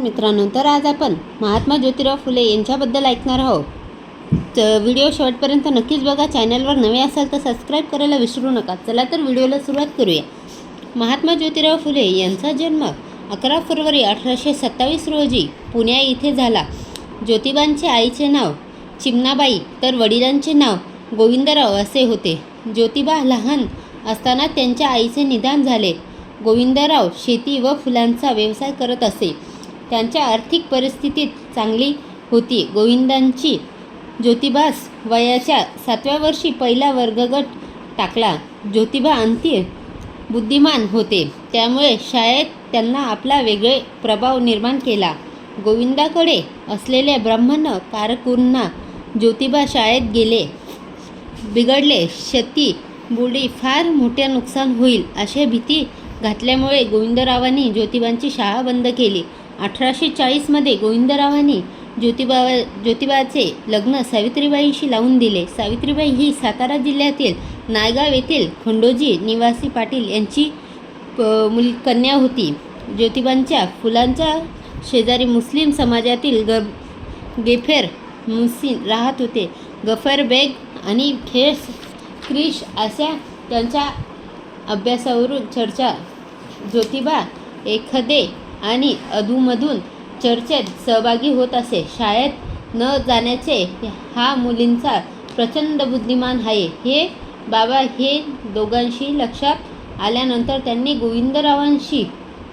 मित्रांनो तर आज आपण महात्मा ज्योतिराव फुले यांच्याबद्दल ऐकणार आहोत. तर व्हिडिओ शेवटपर्यंत नक्कीच बघा. चॅनलवर नवे असाल तर सबस्क्राईब करायला विसरू नका. चला तर व्हिडिओला सुरुवात करूया. महात्मा ज्योतिराव फुले यांचा जन्म अकरा फरवरी अठराशे सत्तावीस रोजी पुण्या इथे झाला. ज्योतिबांचे आईचे नाव चिमणाबाई तर वडिलांचे नाव गोविंदराव असे होते. ज्योतिबा लहान असताना त्यांच्या आईचे निदान झाले. गोविंदराव शेती व फुलांचा व्यवसाय करत असे. त्यांच्या आर्थिक परिस्थितीत चांगली होती. गोविंदांची ज्योतिबास वयाच्या सातव्या वर्षी पहिला वर्गगट टाकला. ज्योतिबा अंतिम बुद्धिमान होते. त्यामुळे शाळेत त्यांना आपला वेगळे प्रभाव निर्माण केला. गोविंदाकडे असलेल्या ब्राह्मण कारकुंना ज्योतिबा शाळेत गेले. बिघडले. शेती बुडी फार मोठे नुकसान होईल अशी भीती घातल्यामुळे गोविंदरावांनी ज्योतिबांची शाळा बंद केली. अठराशे चाळीसमध्ये गोविंदरावांनी ज्योतिबा ज्योतिबाचे लग्न सावित्रीबाईंशी लावून दिले. सावित्रीबाई ही सातारा जिल्ह्यातील नायगाव येथील खंडोजी निवासी पाटील यांची मुल कन्या होती. ज्योतिबांच्या फुलांच्या शेजारी मुस्लिम समाजातील ग गेफेर मुसिन राहत होते. गफर बेग आणि खेस क्रिश अशा त्यांच्या अभ्यासावरून चर्चा. ज्योतिबा एखादे आणि अधूमधून चर्चेत सहभागी होत असे. शाळेत न जाण्याचे हा मुलींचा प्रचंड बुद्धिमान आहे. हे बाबा हे दोघांशी लक्षात आल्यानंतर त्यांनी गोविंदरावांशी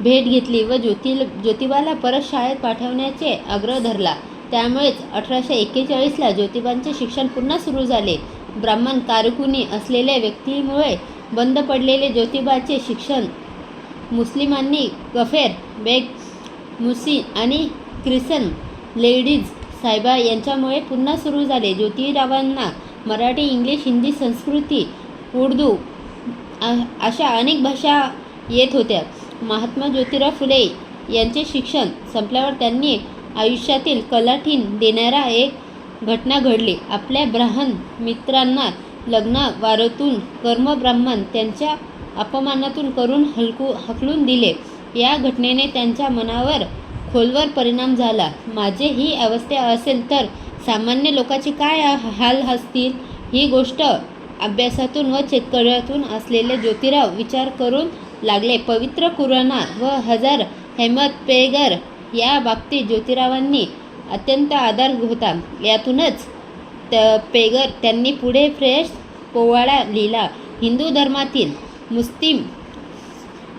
भेट घेतली व ज्योति ज्योतिबाला परत शाळेत पाठवण्याचे आग्रह धरला. त्यामुळेच अठराशे एक्केचाळीसला ज्योतिबांचे शिक्षण पुन्हा सुरू झाले. ब्राह्मण कारकुनी असलेल्या व्यक्तीमुळे बंद पडलेले ज्योतिबाचे शिक्षण मुस्लिमांनी गफेर बेग मुसी आणि क्रिसन लेडीज साहेबा यांच्यामुळे पुन्हा सुरू झाले. ज्योतिरावांना मराठी इंग्लिश हिंदी संस्कृती उर्दू अशा अनेक भाषा येत होत्या. महात्मा ज्योतिराव फुले यांचे शिक्षण संपल्यावर त्यांनी आयुष्यातील कलाठीण देणारा एक घटना घडली. आपल्या ब्राह्मण मित्रांना लग्न वारतून कर्मब्राह्मण त्यांच्या अपमानातून करून हलकू हकलून दिले. या घटनेने त्यांच्या मनावर खोलवर परिणाम झाला. माझे ही अवस्था असेल तर सामान्य लोकांचे काय हाल असतील? ही गोष्ट अभ्यासातून व शेतकऱ्यातून असलेले ज्योतिराव विचार करून लागले. पवित्र कुराणा व हजार हेमत पेगर या बाबतीत ज्योतिरावांनी अत्यंत आधार होता. यातूनच त पेगर त्यांनी पुढे फ्रेश पोवाडा लिहिला. हिंदू धर्मातील मुस्लिम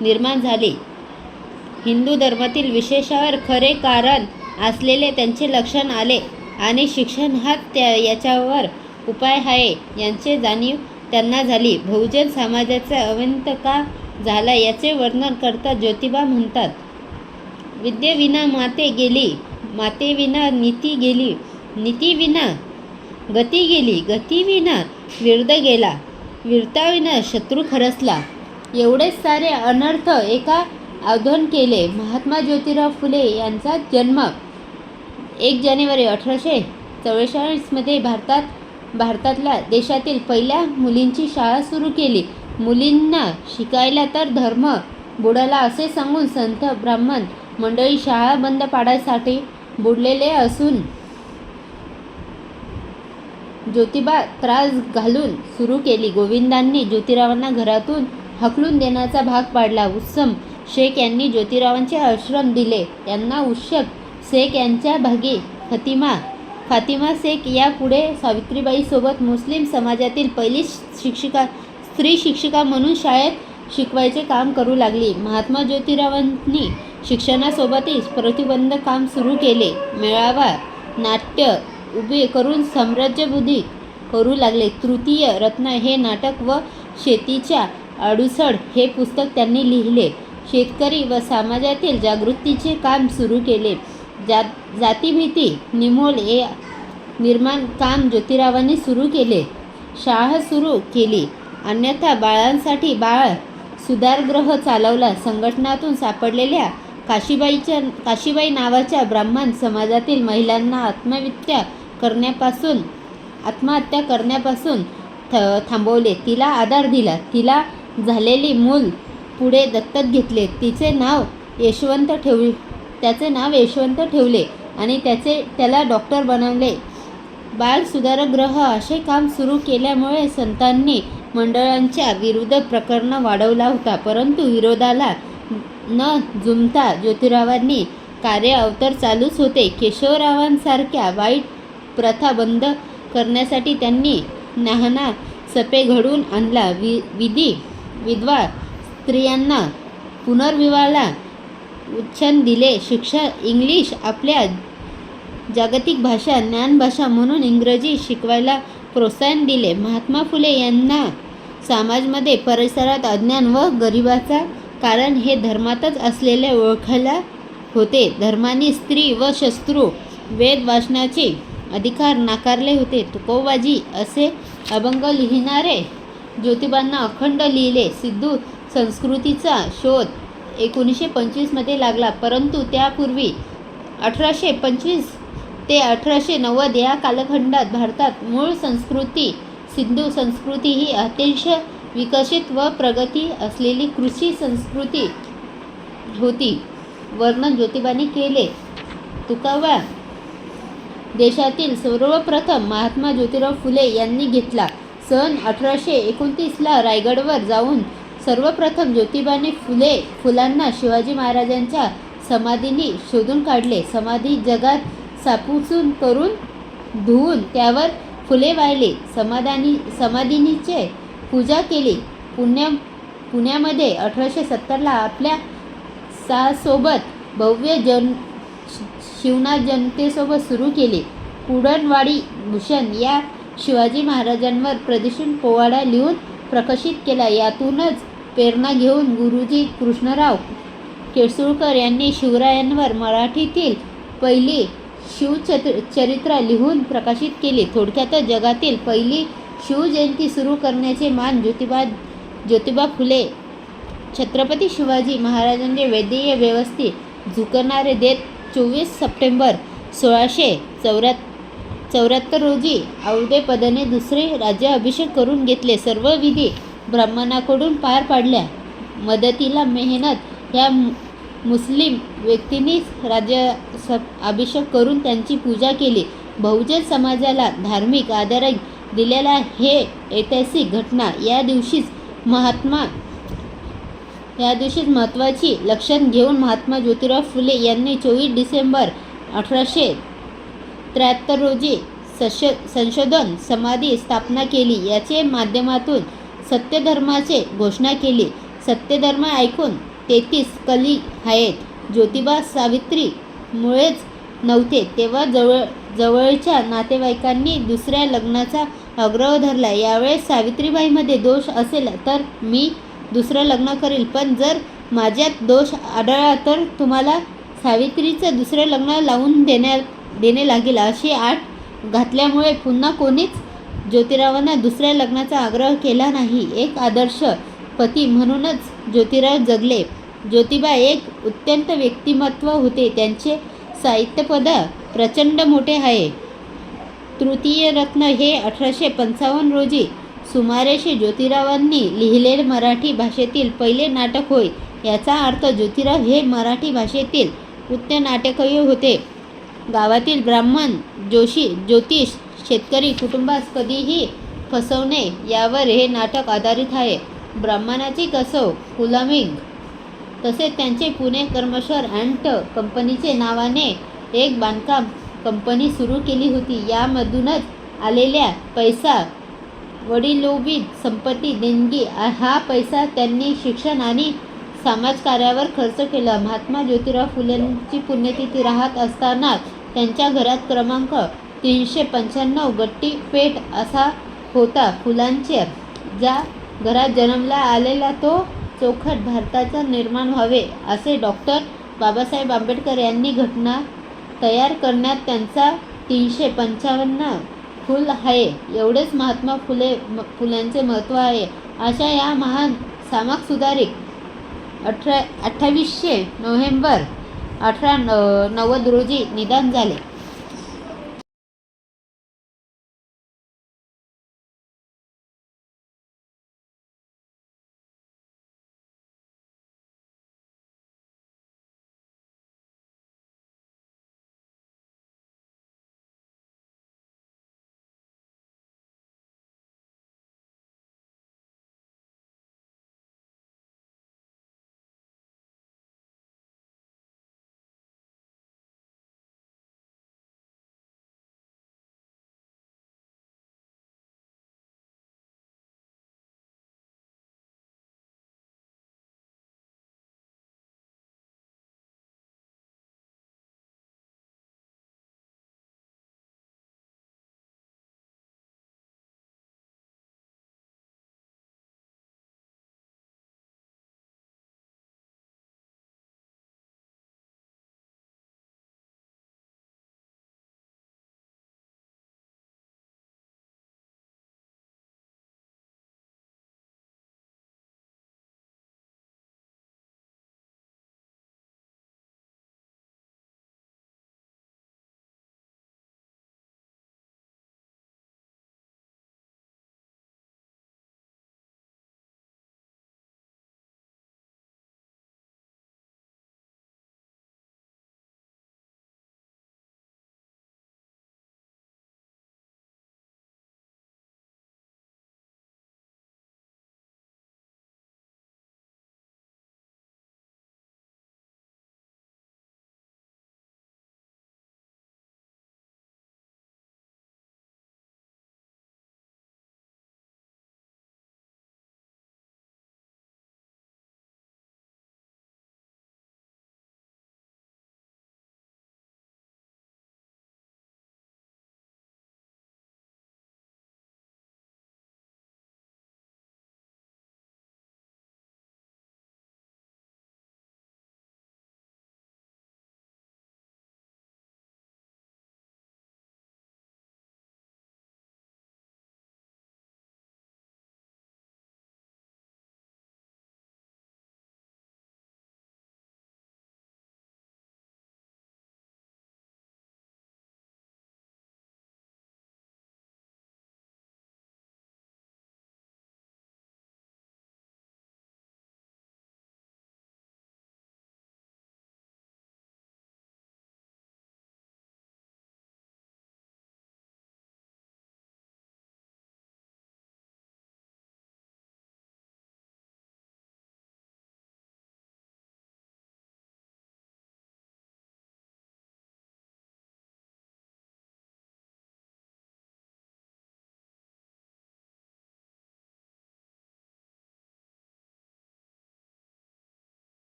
निर्माण झाले. हिंदू धर्मातील विशेषावर खरे कारण असलेले त्यांचे लक्षण आले आणि शिक्षण हा त्या याच्यावर उपाय आहे यांचे जाणीव त्यांना झाली. बहुजन समाजाचा अवंत का झाला याचे वर्णन करता ज्योतिबा म्हणतात विद्येविना माते गेली मातेविना नीती गेली नीतीविना गती गेली गतीविना विरद गेला विरताविना शत्रू खरसला. एवढेच सारे अनर्थ एका आधोन केले. महात्मा ज्योतिराव फुले यांचा जन्म एक जानेवारी अठराशे चव्वेचाळीसमध्ये भारतात भारतातल्या देशातील पहिल्या मुलींची शाळा सुरू केली. मुलींना शिकायला तर धर्म बुडाला असे सांगून संत ब्राह्मण मंडळी शाळा बंद पाडायसाठी बुडलेले असून ज्योतिबा त्रास घालून सुरू केली. गोविंदांनी ज्योतिरावांना घरातून हकलून देण्याचा भाग पाडला. उत्सम शेख यांनी ज्योतिरावांचे आश्रम दिले. यांना उशक शेख यांच्या भागी फतिमा फातिमा शेख यापुढे सावित्रीबाईसोबत मुस्लिम समाजातील पहिली शिक्षिका स्त्री शिक्षिका म्हणून शाळेत शिकवायचे काम करू लागली. महात्मा ज्योतिरावांनी शिक्षणासोबतच प्रतिबंध काम सुरू केले. मेळावा नाट्य उभे करून साम्राज्यबुद्धी करू लागले. तृतीय रत्न हे नाटक व शेतीच्या अडुसड हे पुस्तक त्यांनी लिहिले. शेतकरी व समाजातील जागृतीचे काम सुरू केले. जा जातीभीती निमोल हे निर्माण काम ज्योतिरावांनी सुरू केले. शाळा सुरू केली. अन्यथा बाळांसाठी बाळ सुधारग्रह चालवला. संघटनातून सापडलेल्या काशीबाईच्या काशीबाई नावाच्या ब्राह्मण समाजातील महिलांना आत्महत्या करण्यापासून आत्महत्या करण्यापासून थ थांबवले. तिला आधार दिला. तिला झालेली मूल पुढे दत्तक घेतले. तिचे नाव यशवंत ठेव त्याचे नाव यशवंत ठेवले आणि त्याचे त्याला डॉक्टर बनवले. बाल सुधारगृह असे काम सुरू केल्यामुळे संतांनी मंडळांच्या विरुद्ध प्रकरण वाढवला होता. परंतु विरोधाला न जुमता ज्योतिरावांनी कार्य अवतर चालूच होते. केशवरावांसारख्या वाईट प्रथा बंद करण्यासाठी त्यांनी नाहना सपे घडून आणला. वि विधी विधवा स्त्रियांना पुनर्विवाहाला उच्छन दिले. शिक्षा इंग्लिश आपल्या जागतिक भाषा ज्ञानभाषा म्हणून इंग्रजी शिकवायला प्रोत्साहन दिले. महात्मा फुले यांना समाजमध्ये परिसरात अज्ञान व गरिबाचा कारण हे धर्मातच असलेले ओळखायला होते. धर्माने स्त्री व शस्त्रू वेद वाचनाचे अधिकार नाकारले होते. तुकोबाजी असे अभंग लिहिणारे ज्योतिबांना अखंड लिहिले. सिद्धू संस्कृतीचा शोध एकोणीसशे पंचवीसमध्ये लागला. परंतु त्यापूर्वी अठराशे पंचवीस ते अठराशे नव्वद या कालखंडात भारतात मूळ संस्कृती सिंधू संस्कृती ही अतिशय विकसित व प्रगती असलेली कृषी संस्कृती होती. वर्णन ज्योतिबाने केले. तुकावा देशातील सर्वप्रथम महात्मा ज्योतिराव फुले यांनी घेतला. सन अठराशे एकोणतीसला रायगडवर जाऊन सर्वप्रथम ज्योतिबाने फुले फुलांना शिवाजी महाराजांच्या समाधीनी शोधून काढले. समाधी जगात सापुसून करून धुवून त्यावर फुले वाहिले. समाधानी समाधीनीचे पूजा केली. पुण्या पुण्यामध्ये अठराशे सत्तरला आपल्या सासोबत भव्य जन शिवनाथ जनतेसोबत सुरू केले. कुडणवाडी भूषण या शिवाजी महाराजांवर प्रदूषण पोवाडा लिहून प्रकाशित केला. यातूनच प्रेरणा घेऊन गुरुजी कृष्णराव केळसुळकर यांनी शिवरायांवर मराठीतील पहिली शिवचत्र चरित्र लिहून प्रकाशित केली. थोडक्यातच जगातील पहिली शिवजयंती सुरू करण्याचे मान ज्योतिबा ज्योतिबा फुले छत्रपती शिवाजी महाराजांचे वैद्यकीय व्यवस्थित झुकणारे देत चोवीस सप्टेंबर सोळाशे चौऱ्याहत्तर चौऱ्याहत्तर रोजी औदे दुसरे राज्याभिषेक करून घेतले. सर्व विधी ब्राह्मणाकडून पार पाडल्या. मदतीला मेहनत ह्या मु- मुस्लिम व्यक्तींनीच राज्य स- अभिषेक करून त्यांची पूजा केली. बहुजन समाजाला धार्मिक आधार दिलेला हे ऐतिहासिक घटना या दिवशीच महात्मा या दिवशीच महत्त्वाची लक्षण घेऊन महात्मा ज्योतिराव फुले यांनी चोवीस डिसेंबर अठराशे त्र्याहत्तर रोजी सश संशोधन समाधी स्थापना केली. याचे माध्यमातून सत्यधर्माचे घोषणा केली. सत्यधर्म ऐकून तेहतीस कली आहेत. ज्योतिबा सावित्री मुळेच नव्हते. तेव्हा जवळ जवळच्या नातेवाईकांनी दुसऱ्या लग्नाचा आग्रह धरला. यावेळेस सावित्रीबाईमध्ये दोष असेल तर मी दुसरं लग्न करील. पण जर माझ्यात दोष आढळला तर तुम्हाला सावित्रीचं दुसरं लग्न लावून देण्या देणे लागेल अशी आठ घातल्यामुळे पुन्हा कोणीच ज्योतिरावांना दुसऱ्या लग्नाचा आग्रह केला नाही. एक आदर्श पती म्हणूनच ज्योतिराव जगले. ज्योतिबा एक अत्यंत व्यक्तिमत्व होते. त्यांचे साहित्यपद प्रचंड मोठे आहे. तृतीय रत्न हे अठराशे पंचावन्न रोजी सुमारेशे ज्योतिरावांनी लिहिलेले मराठी भाषेतील पहिले नाटक होय. याचा अर्थ ज्योतिराव हे मराठी भाषेतील उत्तम नाटकही होते. गावातील ब्राह्मण जोशी ज्योतिष शेतकरी कुटुंबास कधीही फसवणे यावर हे नाटक आधारित आहे. ब्राह्मणाची कसव कुलामिंग. तसेच त्यांचे पुणे कर्मश्वर अँट कंपनीचे नावाने एक बांधकाम कंपनी सुरू केली होती. यामधूनच आलेल्या पैसा वडिलोबीत संपत्ती देणगी हा पैसा त्यांनी शिक्षण आणि समाजकार्यावर खर्च केला. महात्मा ज्योतिराव फुलेंची पुण्यतिथी राहत असताना त्यांच्या घरात क्रमांक तीनशे पंच्याण्णव गट्टी पेठ असा होता फुलांचे. ज्या घरात जन्मला आलेला तो चौखट भारताचा निर्माण व्हावे असे डॉक्टर बाबासाहेब आंबेडकर यांनी घटना तयार करण्यात त्यांचा तीनशे पंचावन्न फुल आहे. एवढेच महात्मा फुले फुलांचे महत्त्व आहे. अशा या महान सामाक सुधारिक अठरा अठ्ठावीसशे नोव्हेंबर अठरा न नव्वद रोजी निदान झाले.